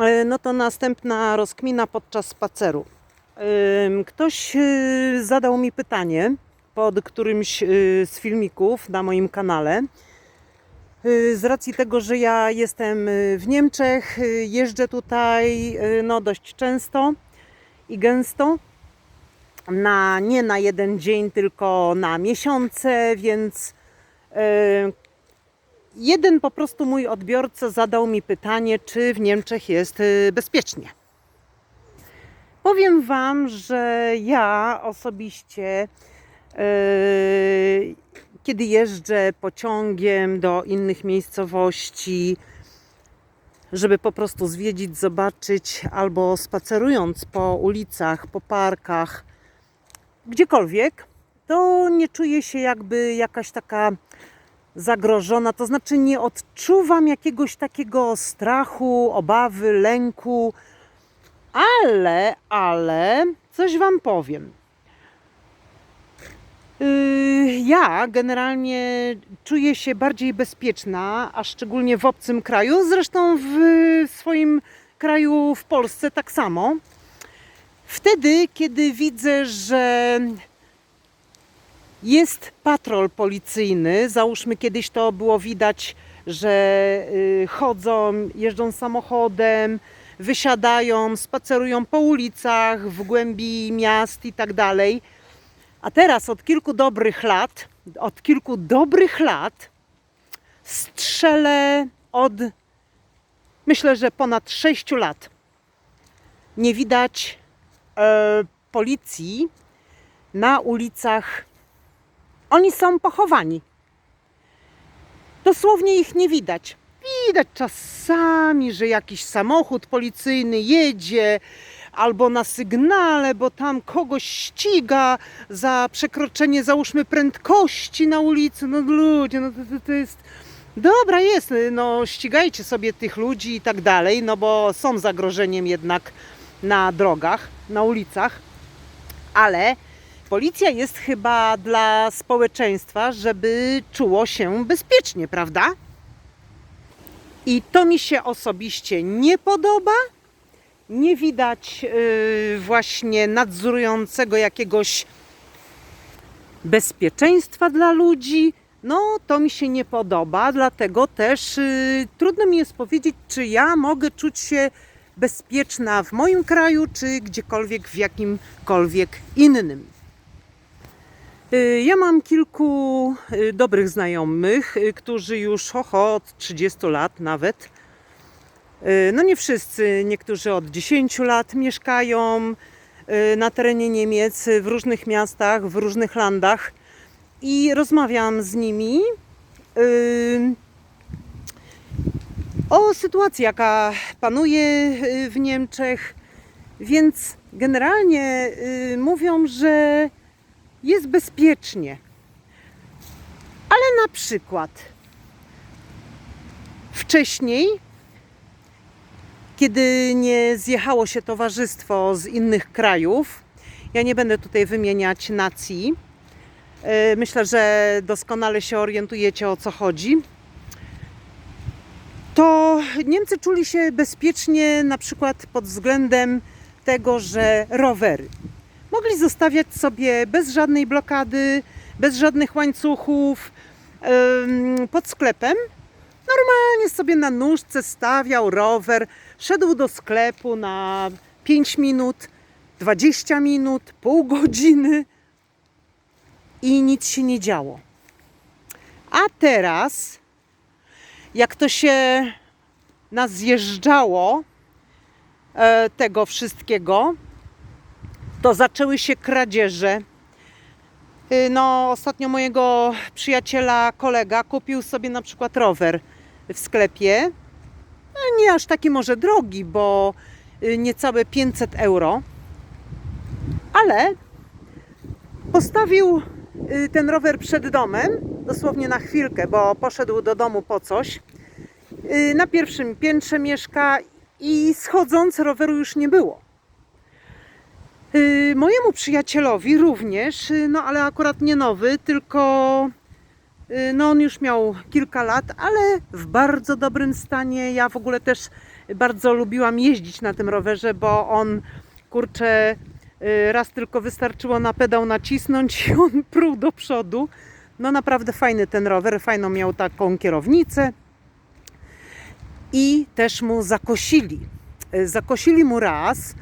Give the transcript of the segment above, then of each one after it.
E, No to następna rozkmina podczas spaceru. Ktoś y, zadał mi pytanie pod którymś y, z filmików na moim kanale. Z racji tego, że ja jestem w Niemczech, jeżdżę tutaj no, dość często i gęsto. Na, nie na jeden dzień, tylko na miesiące, więc jeden po prostu mój odbiorca zadał mi pytanie, czy w Niemczech jest y, bezpiecznie. Powiem Wam, że ja osobiście, y, kiedy jeżdżę pociągiem do innych miejscowości, żeby po prostu zwiedzić, zobaczyć, albo spacerując po ulicach, po parkach, gdziekolwiek, to nie czuję się jakby jakaś taka zagrożona, to znaczy nie odczuwam jakiegoś takiego strachu, obawy, lęku, ale, ale coś Wam powiem. Yy, Ja generalnie czuję się bardziej bezpieczna, a szczególnie w obcym kraju, zresztą w swoim kraju, w Polsce tak samo. Wtedy, kiedy widzę, że jest patrol policyjny, załóżmy kiedyś to było widać, że y, chodzą, jeżdżą samochodem, wysiadają, spacerują po ulicach, w głębi miast i tak dalej. A teraz od kilku dobrych lat, od kilku dobrych lat strzelę od myślę, że ponad 6 lat. Nie widać e, policji na ulicach oni są pochowani. Dosłownie ich nie widać. Widać czasami, że jakiś samochód policyjny jedzie albo na sygnale, bo tam kogoś ściga za przekroczenie, załóżmy, prędkości na ulicy. No ludzie, no to, to, jest. Dobra jest, no ścigajcie sobie tych ludzi i tak dalej, no bo są zagrożeniem jednak na drogach, na ulicach, ale Policja jest chyba dla społeczeństwa, żeby czuło się bezpiecznie, prawda? I to mi się osobiście nie podoba. Nie widać yy, właśnie nadzorującego jakiegoś bezpieczeństwa dla ludzi. No, to mi się nie podoba, dlatego też yy, trudno mi jest powiedzieć, czy ja mogę czuć się bezpieczna w moim kraju, czy gdziekolwiek w jakimkolwiek innym. Y, Ja mam kilku y, dobrych znajomych, y, którzy już oho, od 30 lat nawet. No nie wszyscy, niektórzy od 10 lat mieszkają na terenie Niemiec, w różnych miastach, w różnych landach i rozmawiam z nimi o sytuacji, jaka panuje w Niemczech, więc generalnie mówią, że jest bezpiecznie. Ale na przykład wcześniej, kiedy nie zjechało się towarzystwo z innych krajów, ja nie będę tutaj wymieniać nacji, e, myślę, że doskonale się orientujecie o co chodzi. To Niemcy czuli się bezpiecznie na przykład pod względem tego, że rowery mogli zostawiać sobie bez żadnej blokady, bez żadnych łańcuchów pod sklepem. Normalnie sobie na nóżce stawiał rower, szedł do sklepu na 5 minut, 20 minut, pół godziny i nic się nie działo. A teraz, jak to się nas zjeżdżało e, tego wszystkiego, to zaczęły się kradzieże. Y, No, ostatnio mojego przyjaciela, kolega kupił sobie na przykład rower w sklepie. No, Nie aż taki może drogi, bo y, niecałe 500 euro. Ale postawił y, ten rower przed domem, dosłownie na chwilkę, bo poszedł do domu po coś. Na pierwszym piętrze mieszka i schodząc roweru już nie było. Y, Mojemu przyjacielowi również, y, no ale akurat nie nowy, tylko Y, No on już miał kilka lat, ale w bardzo dobrym stanie. Ja w ogóle też bardzo lubiłam jeździć na tym rowerze, bo on kurczę raz tylko wystarczyło na pedał nacisnąć i on pruł do przodu. No naprawdę fajny ten rower, fajną miał taką kierownicę. I też mu zakosili. Zakosili mu raz,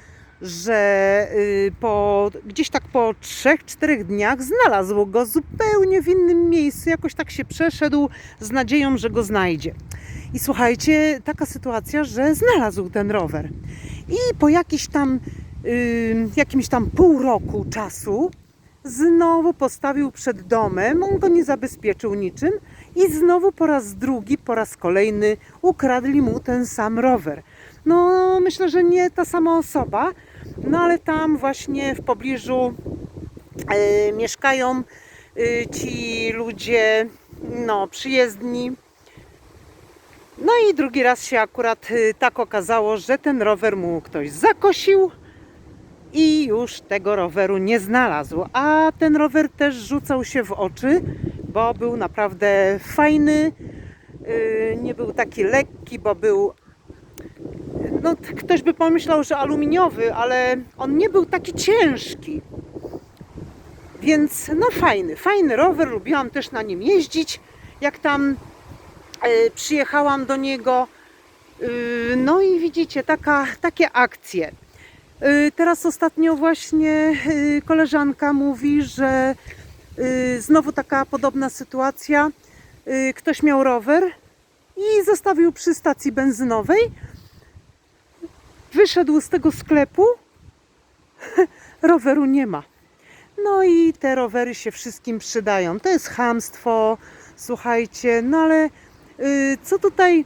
że y, po, gdzieś tak po 3-4 dniach znalazł go zupełnie w innym miejscu. Jakoś tak się przeszedł z nadzieją, że go znajdzie. I słuchajcie, taka sytuacja, że znalazł ten rower. I po jakiś tam, y, jakimś tam pół roku czasu znowu postawił przed domem. On go nie zabezpieczył niczym. I znowu po raz drugi, po raz kolejny ukradli mu ten sam rower. No, myślę, że nie ta sama osoba, no ale tam właśnie w pobliżu e, mieszkają e, ci ludzie, no, przyjezdni. No i drugi raz się akurat e, tak okazało, że ten rower mu ktoś zakosił i już tego roweru nie znalazł. A ten rower też rzucał się w oczy, bo był naprawdę fajny. Nie był taki lekki, bo był. No, ktoś by pomyślał, że aluminiowy, ale on nie był taki ciężki. Więc no fajny, fajny rower, lubiłam też na nim jeździć. Jak tam e, przyjechałam do niego, yy, no i widzicie, taka, takie akcje. Y, Teraz ostatnio właśnie koleżanka mówi, że znowu taka podobna sytuacja. Ktoś miał rower i zostawił przy stacji benzynowej. Wyszedł z tego sklepu, roweru nie ma. No i te rowery się wszystkim przydają. To jest chamstwo, słuchajcie, no ale y, co tutaj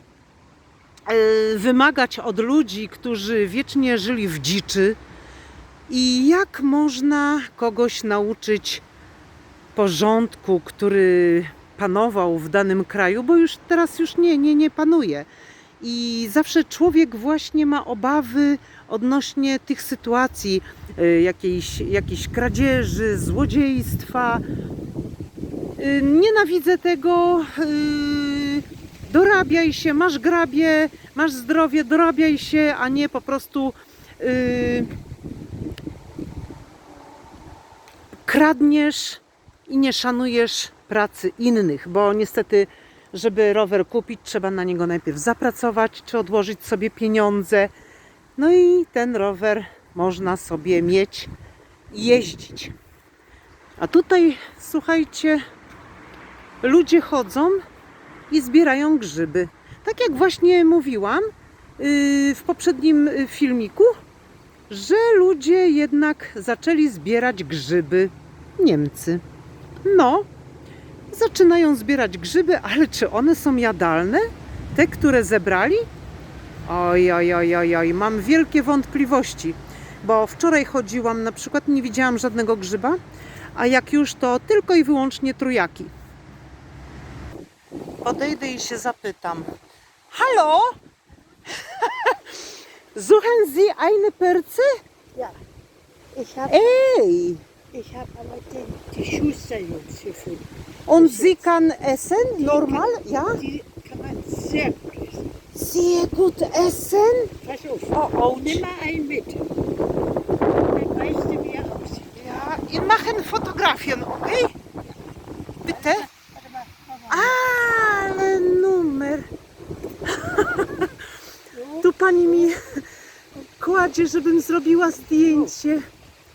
y, wymagać od ludzi, którzy wiecznie żyli w dziczy i jak można kogoś nauczyć porządku, który panował w danym kraju, bo już teraz już nie, nie, nie panuje. I zawsze człowiek właśnie ma obawy odnośnie tych sytuacji, y, jakiejś, jakiejś kradzieży, złodziejstwa. Y, Nienawidzę tego. y, Dorabiaj się, masz grabie, masz zdrowie, dorabiaj się, a nie po prostu kradniesz i nie szanujesz pracy innych, bo niestety, żeby rower kupić, trzeba na niego najpierw zapracować, czy odłożyć sobie pieniądze. No i ten rower można sobie mieć i jeździć. A tutaj, słuchajcie, ludzie chodzą i zbierają grzyby. Tak jak właśnie mówiłam yy, w poprzednim y, filmiku, że ludzie jednak zaczęli zbierać grzyby. Niemcy. No, zaczynają zbierać grzyby, ale czy one są jadalne? Te, które zebrali? Oj, oj, oj, oj, oj, mam wielkie wątpliwości, bo wczoraj chodziłam, na przykład nie widziałam żadnego grzyba, a jak już to tylko i wyłącznie trójaki. Podejdę i się zapytam. Halo? Suchen Sie eine Perze? Ja, ich habe Ey! ich hab aber den, die Schuster jetzt gefunden. Und Sie kann essen? Normal? Ja? Die kann man sehr gut essen. Sehr gut essen? Pass auf, Oh, oh. nimm mal einen mit. Dann weißt du, wie er aussieht. Ja, wir machen Fotografien, okay? Bitte? Ale numer. Tu pani mi kładzie, żebym zrobiła zdjęcie.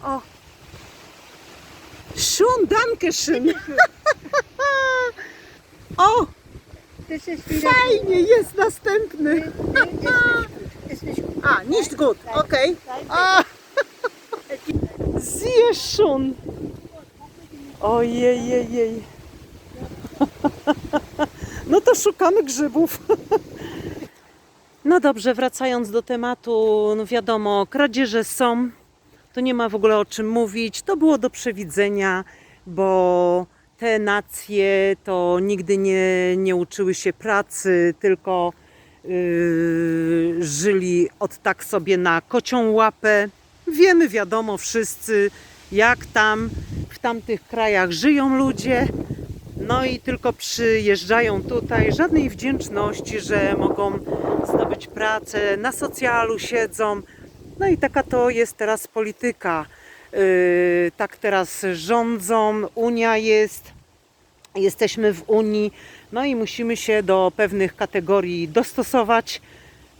O. Schön, danke schön. O, Das ist wieder fajnie, jest następny. Ist nicht gut. A, nicht gut, okej. Nein, A. Sehr schön. Ojej, jej, jej. No to szukamy grzybów. No dobrze, wracając do tematu, no wiadomo, kradzieże są, to nie ma w ogóle o czym mówić, to było do przewidzenia, bo te nacje to nigdy nie, nie uczyły się pracy, tylko yy, żyli od tak sobie na kocią łapę. Wiemy, wiadomo, wszyscy, jak tam w tamtych krajach żyją ludzie. No i tylko przyjeżdżają tutaj, żadnej wdzięczności, że mogą zdobyć pracę, na socjalu siedzą. No i taka to jest teraz polityka. Yy, tak teraz rządzą, Unia jest, jesteśmy w Unii, no i musimy się do pewnych kategorii dostosować.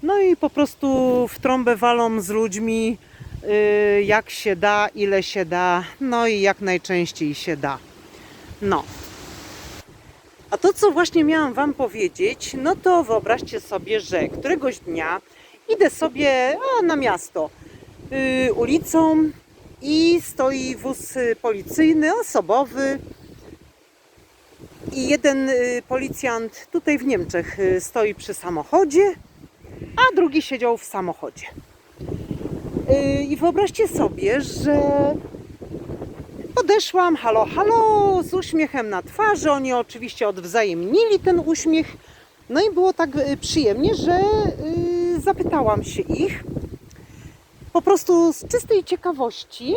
No i po prostu w trąbę walą z ludźmi, yy, jak się da, ile się da, no i jak najczęściej się da. No. A to, co właśnie miałam Wam powiedzieć, no to wyobraźcie sobie, że któregoś dnia idę sobie na miasto yy, ulicą i stoi wóz y, policyjny, osobowy. I jeden y, policjant tutaj w Niemczech y, stoi przy samochodzie, a drugi siedział w samochodzie. Y, I wyobraźcie sobie, że podeszłam, halo, halo, z uśmiechem na twarzy. Oni oczywiście odwzajemnili ten uśmiech. No i było tak y, przyjemnie, że y, zapytałam się ich po prostu z czystej ciekawości,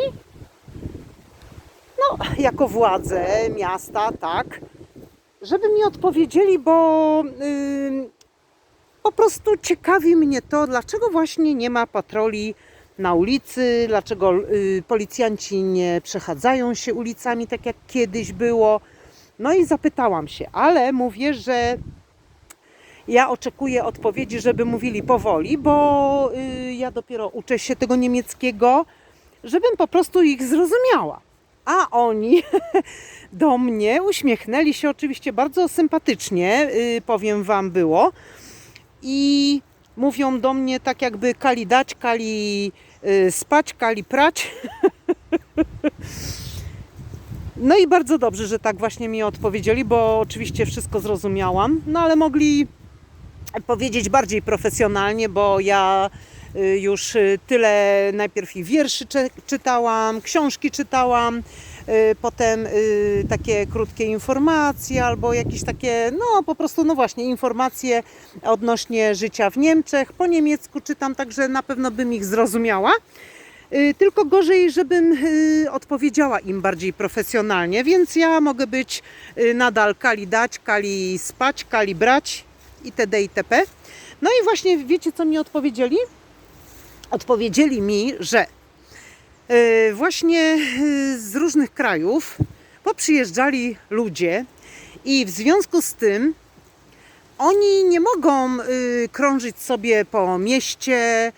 no, jako władze miasta, tak, żeby mi odpowiedzieli, bo y, po prostu ciekawi mnie to, dlaczego właśnie nie ma patroli na ulicy, dlaczego y, policjanci nie przechadzają się ulicami tak jak kiedyś było. No i zapytałam się, ale mówię, że ja oczekuję odpowiedzi, żeby mówili powoli, bo y, ja dopiero uczę się tego niemieckiego, żebym po prostu ich zrozumiała. A oni do mnie uśmiechnęli się oczywiście bardzo sympatycznie, y, powiem Wam było. I mówią do mnie tak jakby kali dać, kali y, spać, kali prać. No i bardzo dobrze, że tak właśnie mi odpowiedzieli, bo oczywiście wszystko zrozumiałam. No ale mogli powiedzieć bardziej profesjonalnie, bo ja y, już y, tyle najpierw i wierszy czytałam, książki czytałam, y, potem takie krótkie informacje albo jakieś takie, no po prostu, no właśnie, informacje odnośnie życia w Niemczech. Po niemiecku czytam, także na pewno bym ich zrozumiała. Tylko gorzej, żebym odpowiedziała im bardziej profesjonalnie, więc ja mogę być nadal kali dać, kali spać, kali brać itd. itp. No i właśnie wiecie, co mi odpowiedzieli? Odpowiedzieli mi, że y, właśnie y, z różnych krajów poprzyjeżdżali ludzie i w związku z tym oni nie mogą y, krążyć sobie po mieście,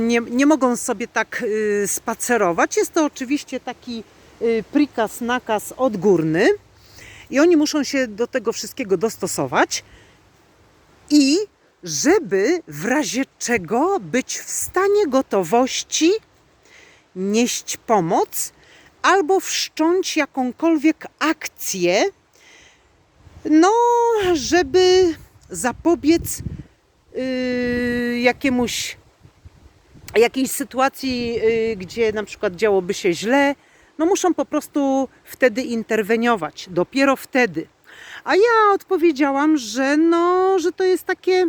nie, nie mogą sobie tak spacerować. Jest to oczywiście taki prikaz, nakaz odgórny i oni muszą się do tego wszystkiego dostosować i żeby w razie czego być w stanie gotowości nieść pomoc albo wszcząć jakąkolwiek akcję, no, żeby zapobiec yy, jakiemuś jakiejś sytuacji, yy, gdzie na przykład działoby się źle, no muszą po prostu wtedy interweniować, dopiero wtedy. A ja odpowiedziałam, że no, że to jest takie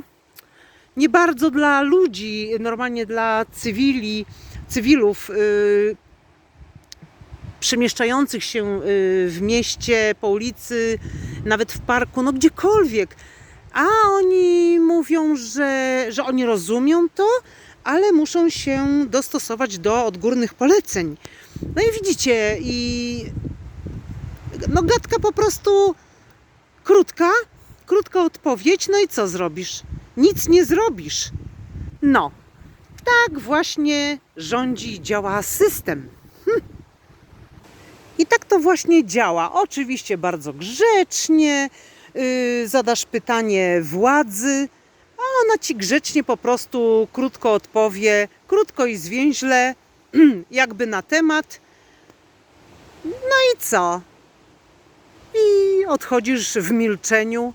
nie bardzo dla ludzi, normalnie dla cywili, cywilów yy, przemieszczających się yy, w mieście, po ulicy, nawet w parku, no gdziekolwiek. A oni mówią, że, że oni rozumią to, ale muszą się dostosować do odgórnych poleceń. No i widzicie, i no gadka po prostu krótka, krótka odpowiedź, no i co zrobisz? Nic nie zrobisz. No, tak właśnie rządzi i działa system. Hm. I tak to właśnie działa. Oczywiście bardzo grzecznie, yy, zadasz pytanie władzy, a ona ci grzecznie po prostu krótko odpowie, krótko i zwięźle, jakby na temat. No i co? Odchodzisz w milczeniu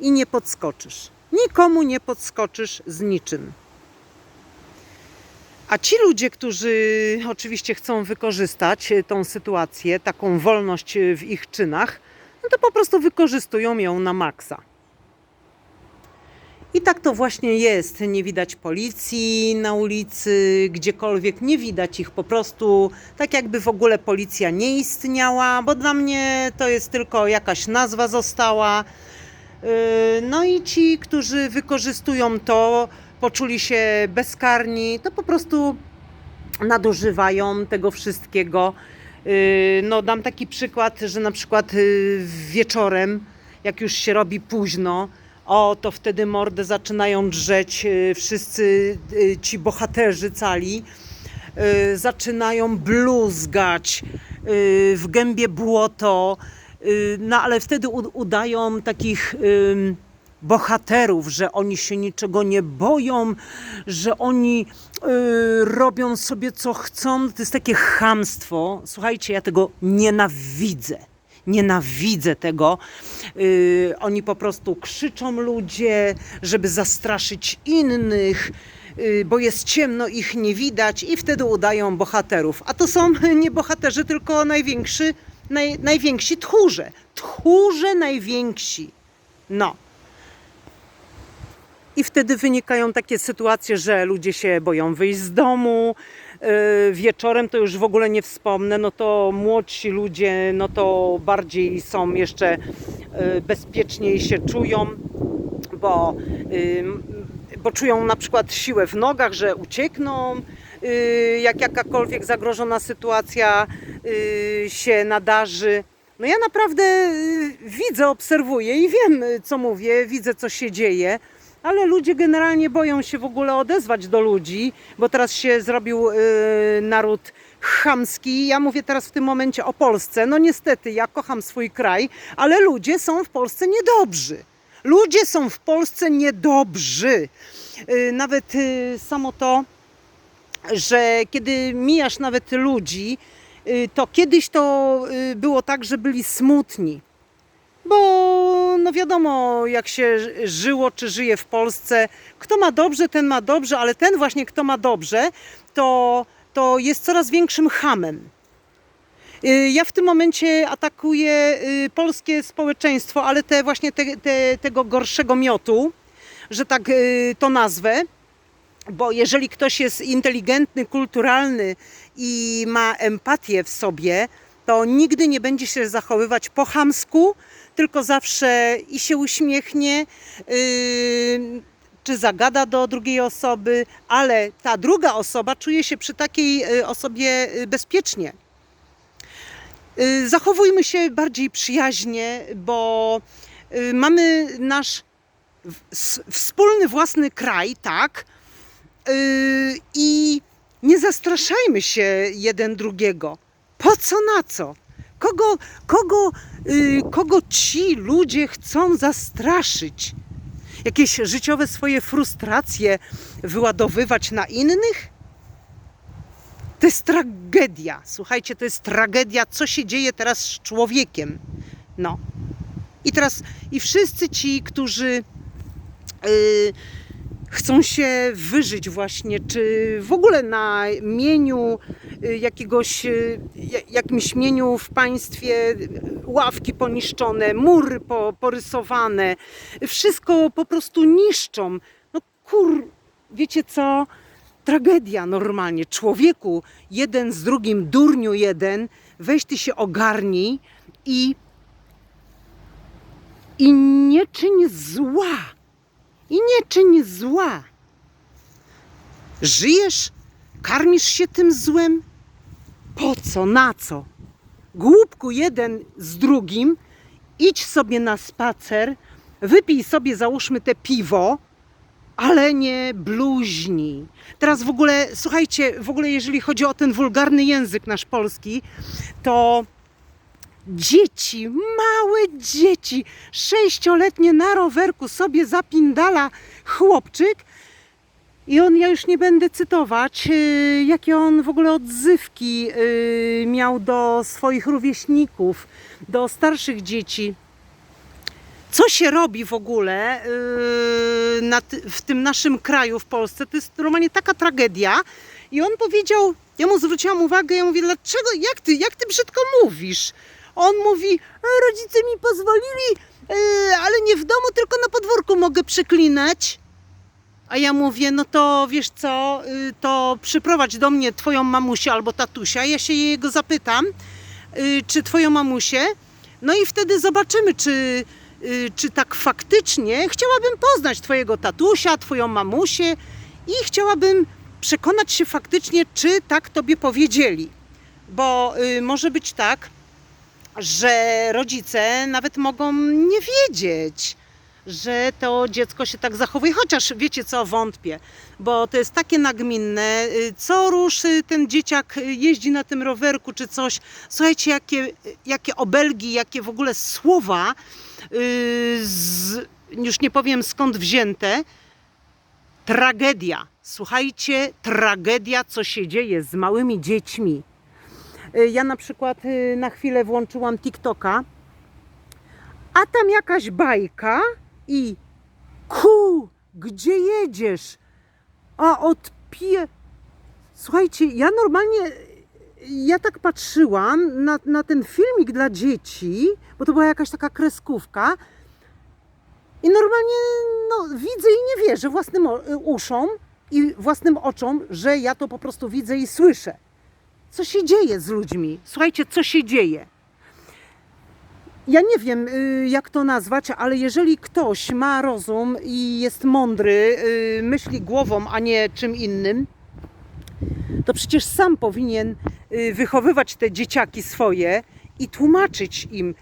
i nie podskoczysz. Nikomu nie podskoczysz z niczym. A ci ludzie, którzy oczywiście chcą wykorzystać e, tą sytuację, taką wolność e, w ich czynach, no to po prostu wykorzystują ją na maksa. I tak to właśnie jest. Nie widać policji na ulicy, gdziekolwiek, nie widać ich po prostu, tak jakby w ogóle policja nie istniała, bo dla mnie to jest tylko jakaś nazwa została. Yy, No i ci, którzy wykorzystują to, poczuli się bezkarni, to po prostu nadużywają tego wszystkiego. Yy, No, dam taki przykład, że na przykład yy, wieczorem, jak już się robi późno, o, to wtedy mordę zaczynają drzeć yy, wszyscy yy, ci bohaterzy cali. Yy, Zaczynają bluzgać w gębie błoto, no ale wtedy udają takich bohaterów, że oni się niczego nie boją, że oni robią sobie co chcą. To jest takie chamstwo. Słuchajcie, ja tego nienawidzę. Nienawidzę tego. Yy, oni po prostu krzyczą ludzie, żeby zastraszyć innych, yy, bo jest ciemno, ich nie widać i wtedy udają bohaterów. A to są nie bohaterzy, tylko największy, naj, najwięksi tchórze. Tchórze najwięksi. No. I wtedy wynikają takie sytuacje, że ludzie się boją wyjść z domu. Yy, Wieczorem to już w ogóle nie wspomnę, no to młodsi ludzie, no to bardziej są jeszcze yy, bezpieczniej się czują, bo, ym, bo czują na przykład siłę w nogach, że uciekną, jak jakakolwiek zagrożona sytuacja się nadarzy. No ja naprawdę widzę, obserwuję i wiem, co mówię, widzę, co się dzieje. Ale ludzie generalnie boją się w ogóle odezwać do ludzi, bo teraz się zrobił yy, naród chamski. Ja mówię teraz w tym momencie o Polsce. No niestety, ja kocham swój kraj, ale ludzie są w Polsce niedobrzy. Ludzie są w Polsce niedobrzy. Yy, nawet yy, samo to, że kiedy mijasz nawet ludzi, yy, to kiedyś to yy, było tak, że byli smutni. Bo no wiadomo, jak się żyło czy żyje w Polsce, kto ma dobrze, ten ma dobrze, ale ten właśnie, kto ma dobrze, to, to jest coraz większym hamem. Y, Ja w tym momencie atakuję y, polskie społeczeństwo, ale te właśnie te, te, tego gorszego miotu, że tak y, to nazwę, bo jeżeli ktoś jest inteligentny, kulturalny i ma empatię w sobie, to nigdy nie będzie się zachowywać po chamsku, tylko zawsze i się uśmiechnie, yy, czy zagada do drugiej osoby, ale ta druga osoba czuje się przy takiej y, osobie y, bezpiecznie. Y, Zachowujmy się bardziej przyjaźnie, bo y, mamy nasz wspólny własny kraj, tak? I nie zastraszajmy się jeden drugiego. Po co na co? Kogo, kogo, yy, kogo ci ludzie chcą zastraszyć? Jakieś życiowe swoje frustracje wyładowywać na innych? To jest tragedia. Słuchajcie, to jest tragedia, co się dzieje teraz z człowiekiem. No. I teraz, i wszyscy ci, którzy yy, chcą się wyżyć właśnie, czy w ogóle na mieniu y, jakiegoś, y, ja- jakimś mieniu w państwie y, ławki poniszczone, mury po, porysowane, wszystko po prostu niszczą. No kur, wiecie co? Tragedia normalnie. Człowieku, jeden z drugim, durniu jeden, weź ty się ogarnij i, i nie czyń zła i nie czyń zła. Żyjesz, karmisz się tym złem? Po co, na co? Głupku jeden z drugim, idź sobie na spacer, wypij sobie, załóżmy te piwo, ale nie bluźnij. Teraz w ogóle, słuchajcie, w ogóle jeżeli chodzi o ten wulgarny język nasz polski, to dzieci, małe dzieci, sześcioletnie na rowerku sobie zapindala chłopczyk i on, ja już nie będę cytować, yy, jakie on w ogóle odzywki yy, miał do swoich rówieśników, do starszych dzieci. Co się robi w ogóle ty, w tym naszym kraju, w Polsce? To jest normalnie taka tragedia. I on powiedział, ja mu zwróciłam uwagę, ja mówię, dlaczego, jak ty, jak ty brzydko mówisz? On mówi, "E, rodzice mi pozwolili, yy, ale nie w domu, tylko na podwórku mogę przeklinać. A ja mówię, no to wiesz co, y, to przyprowadź do mnie twoją mamusię albo tatusia. Ja się jego zapytam, y, czy twoją mamusię. No i wtedy zobaczymy, czy, y, czy tak faktycznie chciałabym poznać twojego tatusia, twoją mamusię i chciałabym przekonać się faktycznie, czy tak tobie powiedzieli. Bo może być tak, że rodzice nawet mogą nie wiedzieć, że to dziecko się tak zachowuje. Chociaż wiecie co, wątpię, bo to jest takie nagminne. Co rusz y, ten dzieciak jeździ na tym rowerku czy coś. Słuchajcie, jakie, jakie obelgi, jakie w ogóle słowa, y, z, już nie powiem skąd wzięte. Tragedia. Słuchajcie, tragedia, co się dzieje z małymi dziećmi. Y, Ja na przykład y, na chwilę włączyłam TikToka, a tam jakaś bajka i ku, gdzie jedziesz? A odpije. Słuchajcie, ja normalnie, ja tak patrzyłam na, na ten filmik dla dzieci, bo to była jakaś taka kreskówka i normalnie no, widzę i nie wierzę własnym o- uszom i własnym oczom, że ja to po prostu widzę i słyszę. Co się dzieje z ludźmi? Słuchajcie, co się dzieje? Ja nie wiem, y, jak to nazwać, ale jeżeli ktoś ma rozum i jest mądry, y, myśli głową, a nie czym innym, to przecież sam powinien y, wychowywać te dzieciaki swoje i tłumaczyć im.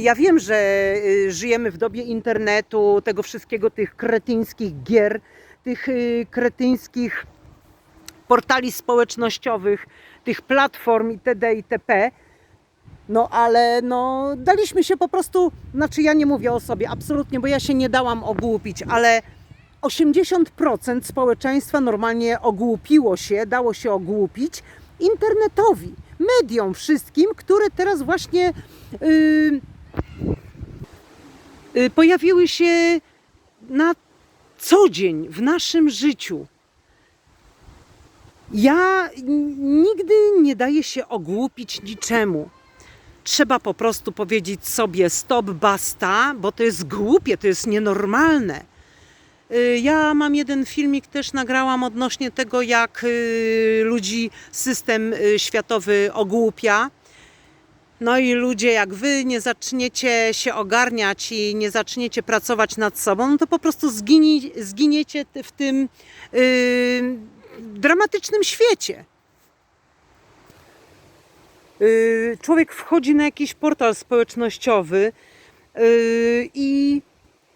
Ja wiem, że żyjemy w dobie internetu, tego wszystkiego, tych kretyńskich gier, tych kretyńskich portali społecznościowych, tych platform itd. itp. No ale no daliśmy się po prostu, znaczy ja nie mówię o sobie absolutnie, bo ja się nie dałam ogłupić, ale 80% społeczeństwa normalnie ogłupiło się, dało się ogłupić internetowi, mediom wszystkim, które teraz właśnie yy, yy, pojawiły się na co dzień w naszym życiu. Ja nigdy nie daję się ogłupić niczemu. Trzeba po prostu powiedzieć sobie stop, basta, bo to jest głupie, to jest nienormalne. Y, Ja mam jeden filmik, też nagrałam odnośnie tego, jak y, ludzi system y, światowy ogłupia. No i ludzie, jak wy nie zaczniecie się ogarniać i nie zaczniecie pracować nad sobą, no to po prostu zginie, zginiecie w tym y, dramatycznym świecie. Y, Człowiek wchodzi na jakiś portal społecznościowy y, i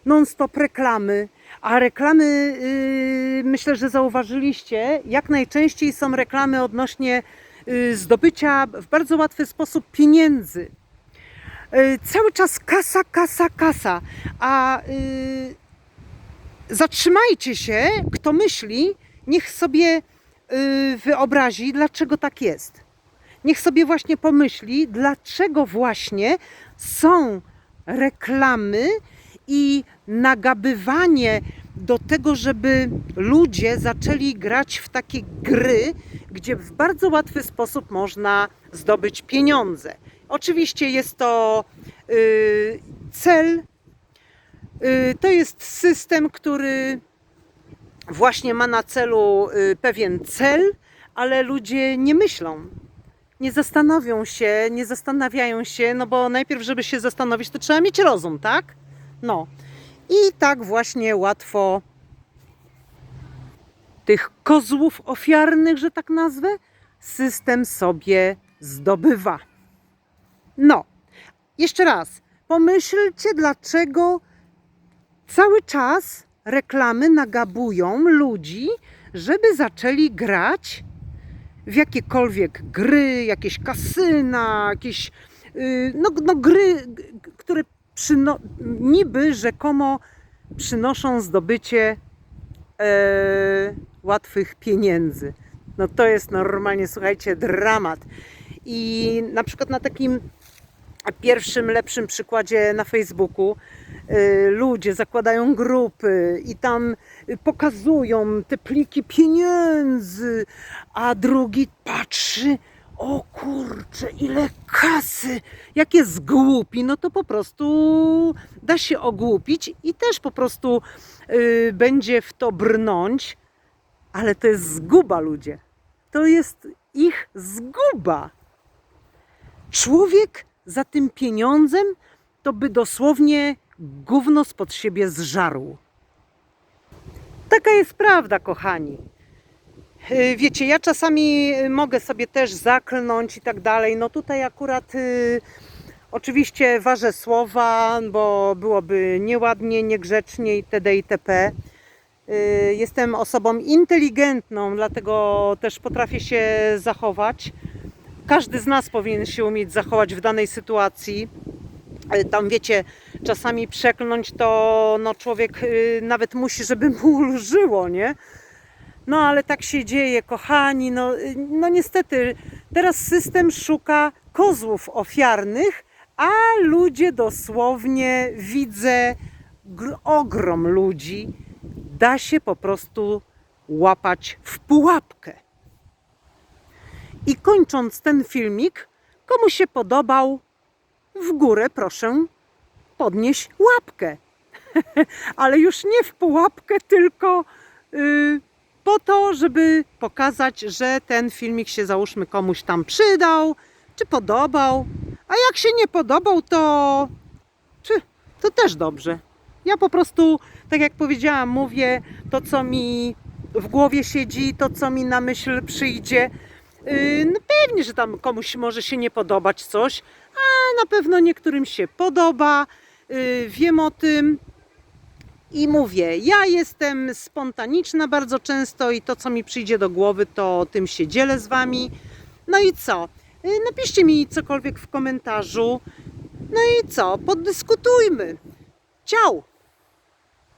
non-stop reklamy. A reklamy, y, myślę, że zauważyliście, jak najczęściej są reklamy odnośnie zdobycia w bardzo łatwy sposób pieniędzy. Cały czas kasa, kasa, kasa. A zatrzymajcie się, kto myśli, niech sobie y, wyobrazi, dlaczego tak jest. Niech sobie właśnie pomyśli, dlaczego właśnie są reklamy i nagabywanie do tego, żeby ludzie zaczęli grać w takie gry, gdzie w bardzo łatwy sposób można zdobyć pieniądze. Oczywiście jest to y, cel, y, to jest system, który właśnie ma na celu y, pewien cel, ale ludzie nie myślą. Nie zastanowią się, nie zastanawiają się, no bo najpierw, żeby się zastanowić, to trzeba mieć rozum, tak? No. I tak właśnie łatwo tych kozłów ofiarnych, że tak nazwę, system sobie zdobywa. No, jeszcze raz, pomyślcie, dlaczego cały czas reklamy nagabują ludzi, żeby zaczęli grać w jakiekolwiek gry, jakieś kasyna, jakieś yy, no, no gry, które przyno- niby rzekomo przynoszą zdobycie e, łatwych pieniędzy. No to jest normalnie, słuchajcie, dramat. I na przykład na takim pierwszym, lepszym przykładzie na Facebooku y, ludzie zakładają grupy i tam pokazują te pliki pieniędzy, a drugi patrzy, o kurczę, ile kasy, jak jest głupi, no to po prostu da się ogłupić i też po prostu y, będzie w to brnąć, ale to jest zguba ludzie. To jest ich zguba. Człowiek za tym pieniądzem to by dosłownie gówno spod siebie zżarł. Taka jest prawda, kochani. Y, Wiecie, ja czasami mogę sobie też zaklnąć i tak dalej. No tutaj akurat y, oczywiście ważę słowa, bo byłoby nieładnie, niegrzecznie itd. itp. Y, Jestem osobą inteligentną, dlatego też potrafię się zachować. Każdy z nas powinien się umieć zachować w danej sytuacji. Y, Tam wiecie, czasami przekląć to no, człowiek y, nawet musi, żeby mu ulżyło, nie? No ale tak się dzieje, kochani. No, y, no niestety, teraz system szuka kozłów ofiarnych, a ludzie dosłownie widzę gr- ogrom ludzi. Da się po prostu łapać w pułapkę. I kończąc ten filmik, komu się podobał, w górę proszę podnieść łapkę. Ale już nie w pułapkę, tylko y, po to, żeby pokazać, że ten filmik się załóżmy komuś tam przydał, czy podobał. A jak się nie podobał, to, czy, to też dobrze. Ja po prostu, tak jak powiedziałam, mówię to, co mi w głowie siedzi, to, co mi na myśl przyjdzie. Yy, No pewnie, że tam komuś może się nie podobać coś, a na pewno niektórym się podoba. Yy, Wiem o tym. I mówię, ja jestem spontaniczna bardzo często i to, co mi przyjdzie do głowy, to tym się dzielę z Wami. No i co? Yy, Napiszcie mi cokolwiek w komentarzu. No i co? Podyskutujmy. Ciao!